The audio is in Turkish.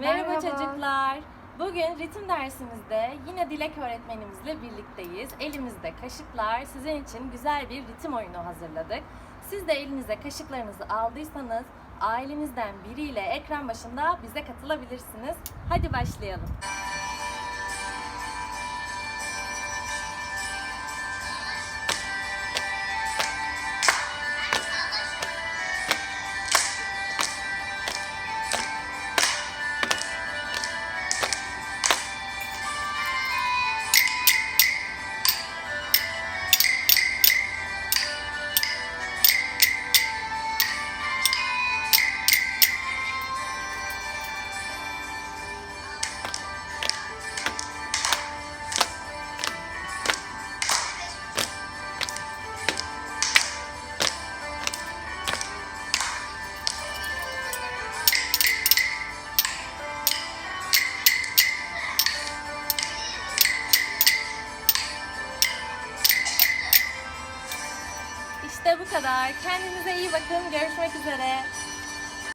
Merhaba, Merhaba. çocuklar. Bugün ritim dersimizde yine Dilek öğretmenimizle birlikteyiz. Elimizde kaşıklar. Sizin için güzel bir ritim oyunu hazırladık. Siz de elinize kaşıklarınızı aldıysanız ailenizden biriyle ekran başında bize katılabilirsiniz. Hadi başlayalım. İşte bu kadar. Kendinize iyi bakın. Görüşmek üzere.